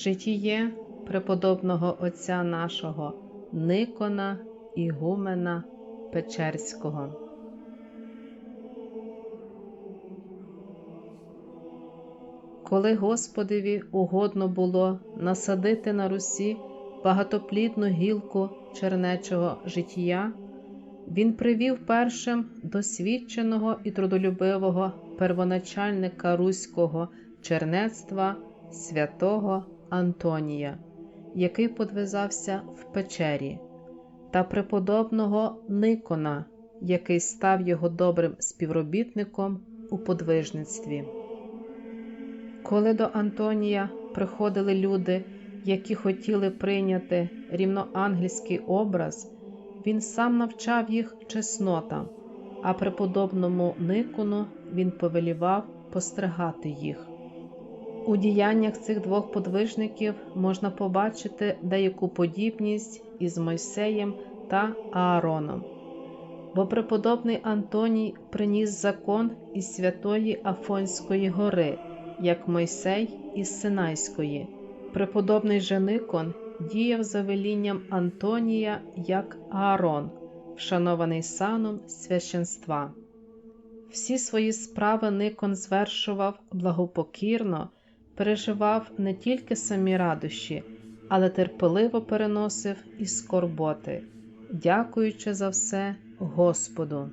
Житіє преподобного отця нашого Никона Ігумена Печерського. Коли Господеві угодно було насадити на Русі багатоплідну гілку чернечого життя, він привів першим досвідченого і трудолюбивого первоначальника руського чернецтва святого Антонія, який подвизався в печері, та преподобного Никона, який став його добрим співробітником у подвижництві. Коли до Антонія приходили люди, які хотіли прийняти рівноангельський образ, він сам навчав їх чеснотам, а преподобному Никону він повелівав постригати їх. У діяннях цих двох подвижників можна побачити деяку подібність із Мойсеєм та Аароном, бо преподобний Антоній приніс закон із святої Афонської гори, як Мойсей із Синайської. Преподобний же Никон діяв за велінням Антонія як Аарон, вшанований саном священства. Всі свої справи Никон звершував благопокірно, переживав не тільки самі радощі, але терпеливо переносив і скорботи, дякуючи за все Господу.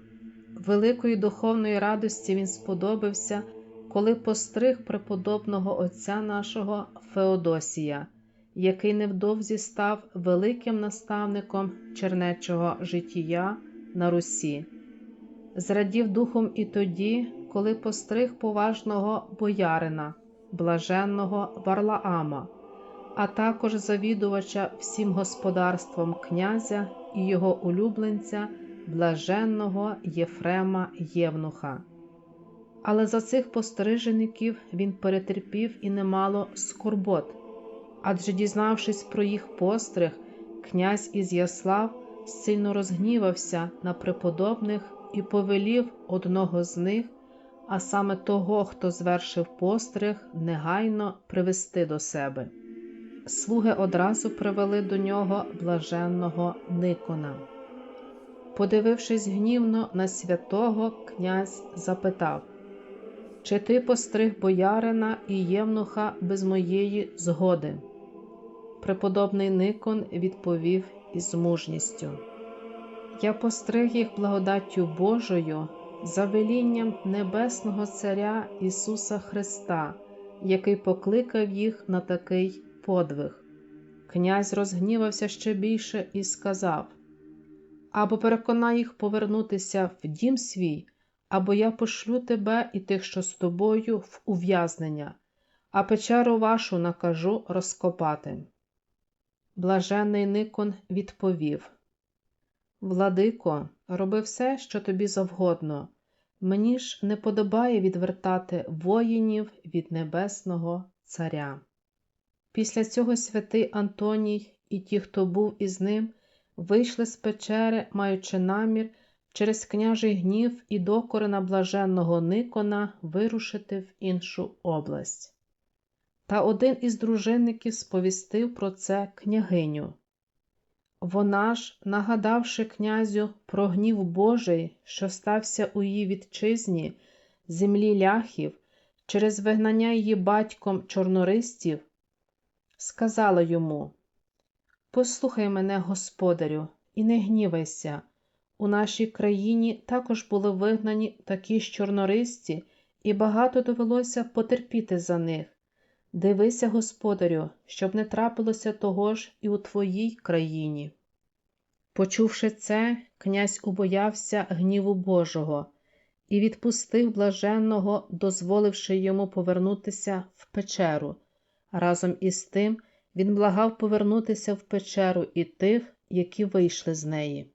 Великої духовної радості він сподобався, коли постриг преподобного отця нашого Феодосія, який невдовзі став великим наставником чернечого життя на Русі. Зрадів духом і тоді, коли постриг поважного боярина, блаженного Варлаама, а також завідувача всім господарством князя і його улюбленця, блаженного Єфрема Євнуха. Але за цих пострижеників він перетерпів і немало скорбот, адже, дізнавшись про їх постриг, князь Ізяслав сильно розгнівався на преподобних і повелів одного з них, а саме того, хто звершив постриг, негайно привести до себе. Слуги одразу привели до нього блаженного Никона. Подивившись гнівно на святого, князь запитав чи ти постриг боярина і євнуха без моєї згоди? Преподобний Никон відповів із мужністю: Я постриг їх благодаттю Божою за велінням Небесного Царя Ісуса Христа, який покликав їх на такий подвиг. Князь розгнівався ще більше і сказав: Або переконай їх повернутися в дім свій або я пошлю тебе і тих, що з тобою, в ув'язнення, а печеру вашу накажу розкопати. Блажений Никон відповів Владико, роби все, що тобі завгодно. Мені ж не подобає відвертати воїнів від Небесного Царя. Після цього святий Антоній і ті, хто був із ним, вийшли з печери, маючи намір через княжий гнів і докори на блаженного Никона вирушити в іншу область. Та один із дружинників сповістив про це княгиню. Вона ж, нагадавши князю про гнів Божий, що стався у її вітчизні, землі ляхів, через вигнання її батьком чорнористів, сказала йому: Послухай мене, господарю, і не гнівайся. У нашій країні також були вигнані такі ж чорнористі, і багато довелося потерпіти за них. Дивися, господарю, щоб не трапилося того ж і у твоїй країні. Почувши це, князь убоявся гніву Божого і відпустив блаженного, дозволивши йому повернутися в печеру. Разом із тим він благав повернутися в печеру і тих, які вийшли з неї.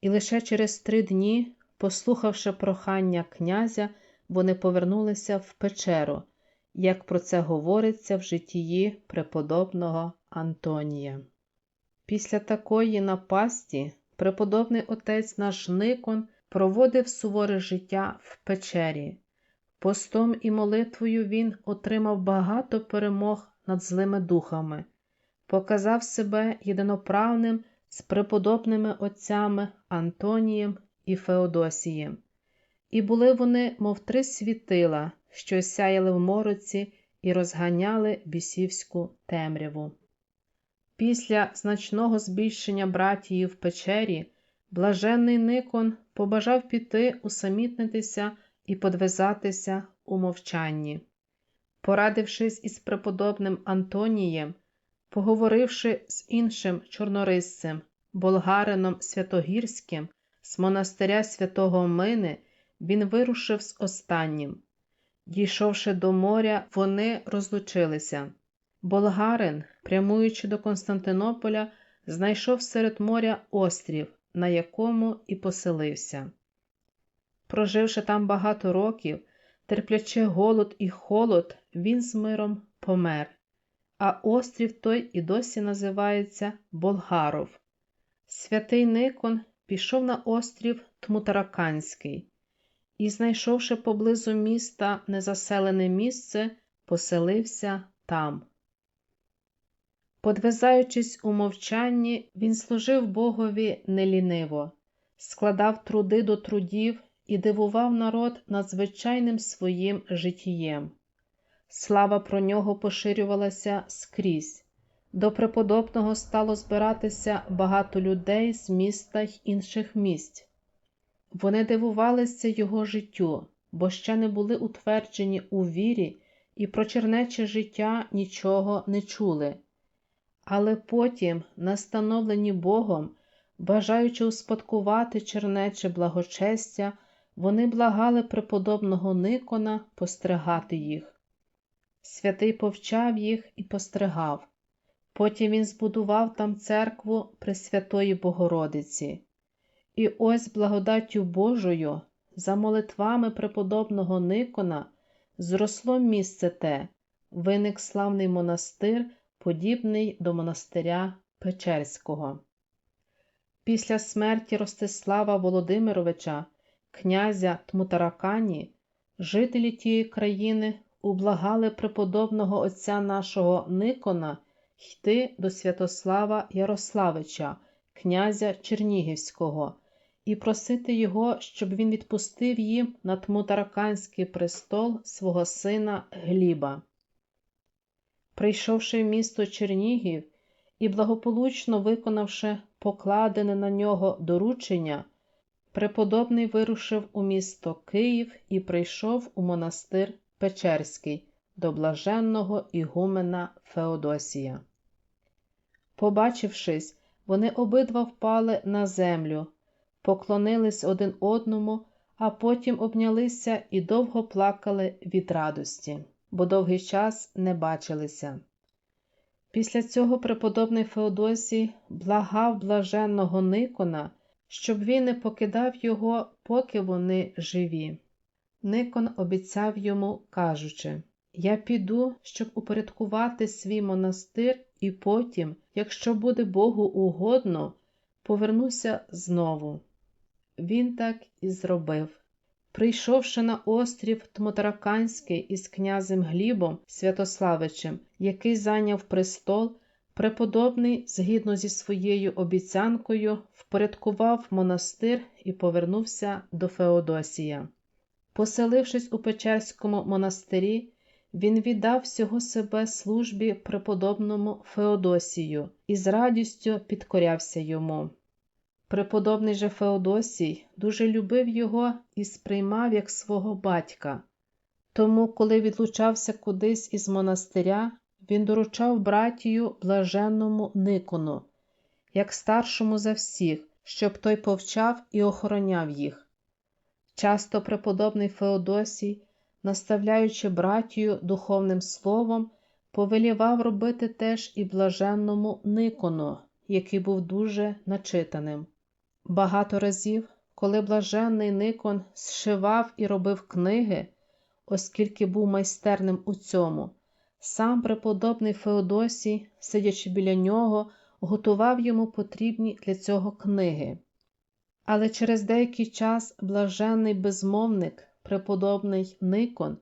І лише через три дні, послухавши прохання князя, вони повернулися в печеру, як про це говориться в житті преподобного Антонія. Після такої напасті преподобний отець наш Никон проводив суворе життя в печері. Постом і молитвою він отримав багато перемог над злими духами, показав себе єдиноправним з преподобними отцями Антонієм і Феодосієм. І були вони, мов три світила, що сяяли в мороці і розганяли бісівську темряву. Після значного збільшення братії в печері, блаженний Никон побажав піти усамітнитися і подвизатися у мовчанні. Порадившись із преподобним Антонієм, поговоривши з іншим чорнорисцем, болгарином Святогірським з монастиря святого Мини, він вирушив з останнім. Дійшовши до моря, вони розлучилися. Болгарин, прямуючи до Константинополя, знайшов серед моря острів, на якому і поселився. Проживши там багато років, терплячи голод і холод, він з миром помер, а острів той і досі називається Болгаров. Святий Никон пішов на острів Тмутараканський і, знайшовши поблизу міста незаселене місце, поселився там. Подвизаючись у мовчанні, він служив Богові неліниво, складав труди до трудів і дивував народ надзвичайним своїм життєм. Слава про нього поширювалася скрізь. До преподобного стало збиратися багато людей з міста й інших місць. Вони дивувалися його життю, бо ще не були утверджені у вірі і про чернече життя нічого не чули. Але потім, настановлені Богом, бажаючи успадкувати чернече благочестя, вони благали преподобного Никона постригати їх. Святий повчав їх і постригав. Потім він збудував там церкву Пресвятої Богородиці. І ось благодаттю Божою, за молитвами преподобного Никона, зросло місце те, виник славний монастир, подібний до монастиря Печерського. Після смерті Ростислава Володимировича, князя Тмутаракані, жителі тієї країни ублагали преподобного отця нашого Никона йти до Святослава Ярославича, князя Чернігівського, і просити його, щоб він відпустив їм на Тмутараканський престол свого сина Гліба. Прийшовши в місто Чернігів і благополучно виконавши покладене на нього доручення, преподобний вирушив у місто Київ і прийшов у монастир Печерський до блаженного ігумена Феодосія. Побачившись, вони обидва впали на землю, поклонились один одному, а потім обнялися і довго плакали від радості, бо довгий час не бачилися. Після цього преподобний Феодосій благав блаженного Никона, щоб він не покидав його, поки вони живі. Никон обіцяв йому, кажучи Я піду, щоб упорядкувати свій монастир, і потім, якщо буде Богу угодно, повернуся знову. Він так і зробив. Прийшовши на острів Тмотараканський із князем Глібом Святославичем, який зайняв престол, преподобний, згідно зі своєю обіцянкою, впорядкував монастир і повернувся до Феодосія. Поселившись у Печерському монастирі, він віддав всього себе службі преподобному Феодосію і з радістю підкорявся йому. Преподобний же Феодосій дуже любив його і сприймав як свого батька. Тому, коли відлучався кудись із монастиря, він доручав братію блаженному Никону, як старшому за всіх, щоб той повчав і охороняв їх. Часто преподобний Феодосій, наставляючи братію духовним словом, повелівав робити теж і блаженному Никону, який був дуже начитаним. Багато разів, коли блаженний Никон зшивав і робив книги, оскільки був майстерним у цьому, сам преподобний Феодосій, сидячи біля нього, готував йому потрібні для цього книги. Але через деякий час блаженний безмовник, преподобний Никон,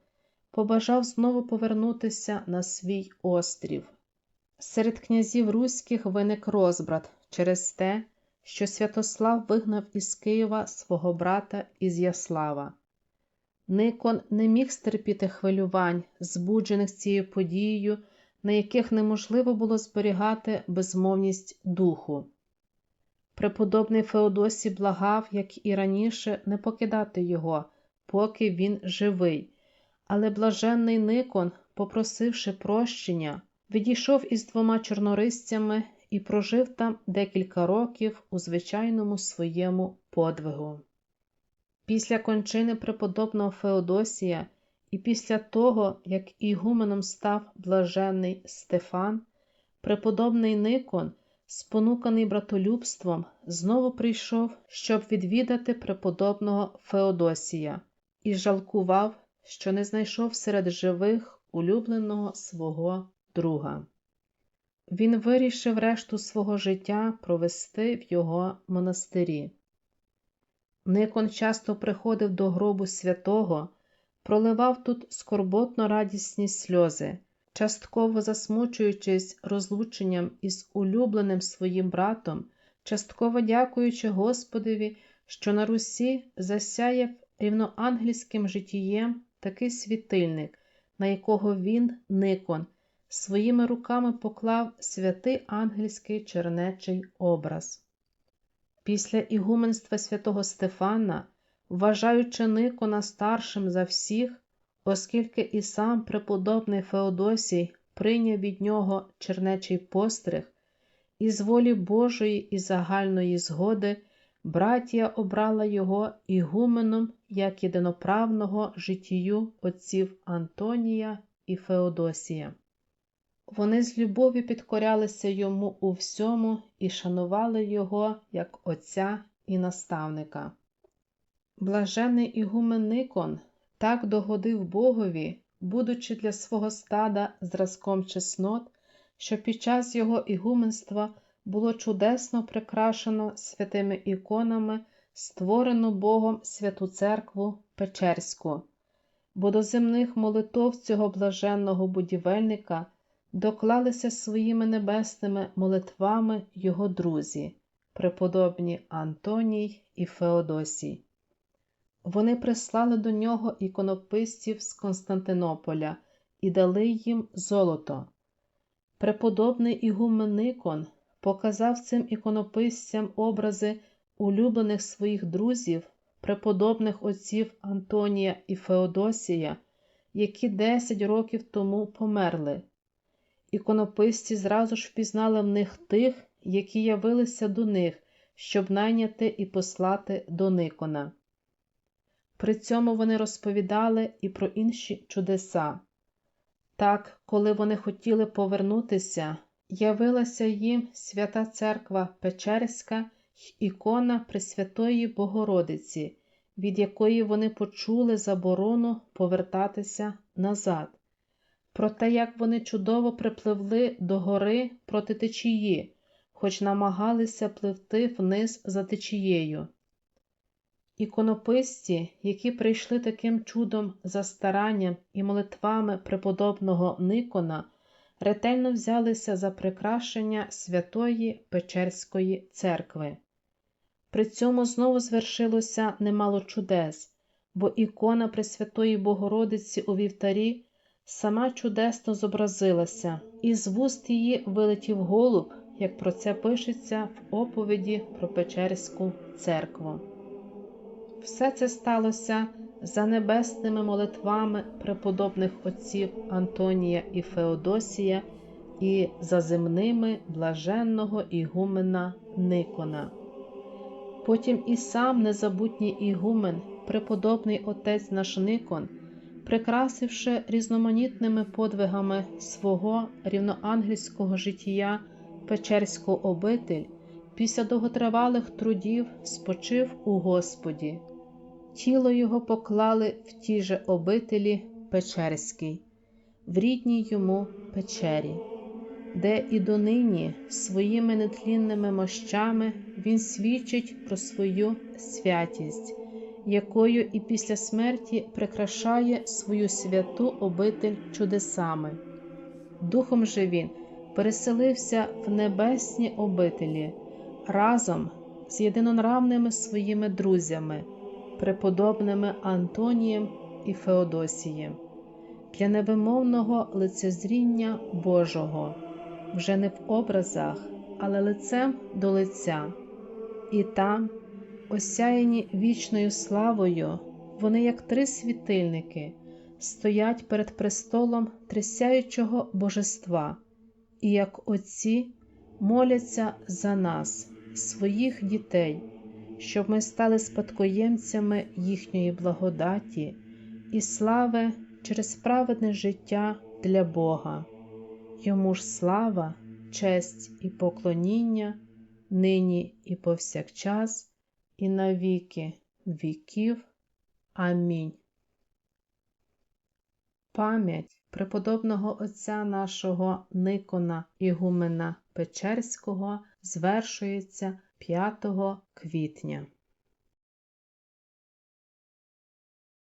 побажав знову повернутися на свій острів. Серед князів руських виник розбрат через те, що Святослав вигнав із Києва свого брата Ізяслава. Никон не міг стерпіти хвилювань, збуджених цією подією, на яких неможливо було зберігати безмовність духу. Преподобний Феодосій благав, як і раніше, не покидати його, поки він живий, але блаженний Никон, попросивши прощення, відійшов із двома чорнорисцями і прожив там декілька років у звичайному своєму подвигу. Після кончини преподобного Феодосія і після того, як ігуменом став блаженний Стефан, преподобний Никон, спонуканий братолюбством, знову прийшов, щоб відвідати преподобного Феодосія, і жалкував, що не знайшов серед живих улюбленого свого друга. Він вирішив решту свого життя провести в його монастирі. Никон часто приходив до гробу святого, проливав тут скорботно радісні сльози, частково засмучуючись розлученням із улюбленим своїм братом, частково дякуючи Господеві, що на Русі засяяв рівноангельським житієм такий світильник, на якого він, Никон, своїми руками поклав святий ангельський чернечий образ. Після ігуменства святого Стефана, вважаючи Никона старшим за всіх, оскільки і сам преподобний Феодосій прийняв від нього чернечий постриг, і з волі Божої і загальної згоди братія обрала його ігуменом як єдиноправного життію отців Антонія і Феодосія. Вони з любові підкорялися йому у всьому і шанували його як отця і наставника. Блажений Ігумен Никон так догодив Богові, будучи для свого стада зразком чеснот, що під час його ігуменства було чудесно прикрашено святими іконами, створену Богом святу церкву Печерську, бо до земних молитов цього блаженного будівельника доклалися своїми небесними молитвами його друзі, преподобні Антоній і Феодосій. Вони прислали до нього іконописців з Константинополя і дали їм золото. Преподобний Ігумен Никон показав цим іконописцям образи улюблених своїх друзів, преподобних отців Антонія і Феодосія, які десять років тому померли. Іконописці зразу ж впізнали в них тих, які явилися до них, щоб найняти і послати до Никона. При цьому вони розповідали і про інші чудеса. Так, коли вони хотіли повернутися, явилася їм свята церква Печерська й ікона Пресвятої Богородиці, від якої вони почули заборону повертатися назад. Про те, як вони чудово припливли до гори проти течії, хоч намагалися пливти вниз за течією. Іконописці, які прийшли таким чудом за старанням і молитвами преподобного Никона, ретельно взялися за прикрашення святої Печерської церкви. При цьому знову звершилося немало чудес, бо ікона Пресвятої Богородиці у вівтарі сама чудесно зобразилася, і з вуст її вилетів голуб, як про це пишеться в оповіді про Печерську церкву. Все це сталося за небесними молитвами преподобних отців Антонія і Феодосія і за земними блаженного ігумена Никона. Потім і сам незабутній ігумен, преподобний отець наш Никон, прикрасивши різноманітними подвигами свого рівноангельського життя Печерську обитель, після довготривалих трудів спочив у Господі. Тіло його поклали в тій же обителі Печерській, в рідній йому печері, де і донині своїми нетлінними мощами він свідчить про свою святість якою і після смерті прикрашає свою святу обитель чудесами. Духом же він переселився в небесні обителі разом з єдинонравними своїми друзями, преподобними Антонієм і Феодосієм, для невимовного лицезріння Божого, вже не в образах, але лицем до лиця, і там, осяяні вічною славою, вони, як три світильники, стоять перед престолом трясяючого божества, і як отці моляться за нас, своїх дітей, щоб ми стали спадкоємцями їхньої благодаті і слави через праведне життя для Бога. Йому ж слава, честь і поклоніння нині і повсякчас, і навіки віків. Амінь. Пам'ять преподобного отця нашого Никона Ігумена Печерського звершується 5 квітня.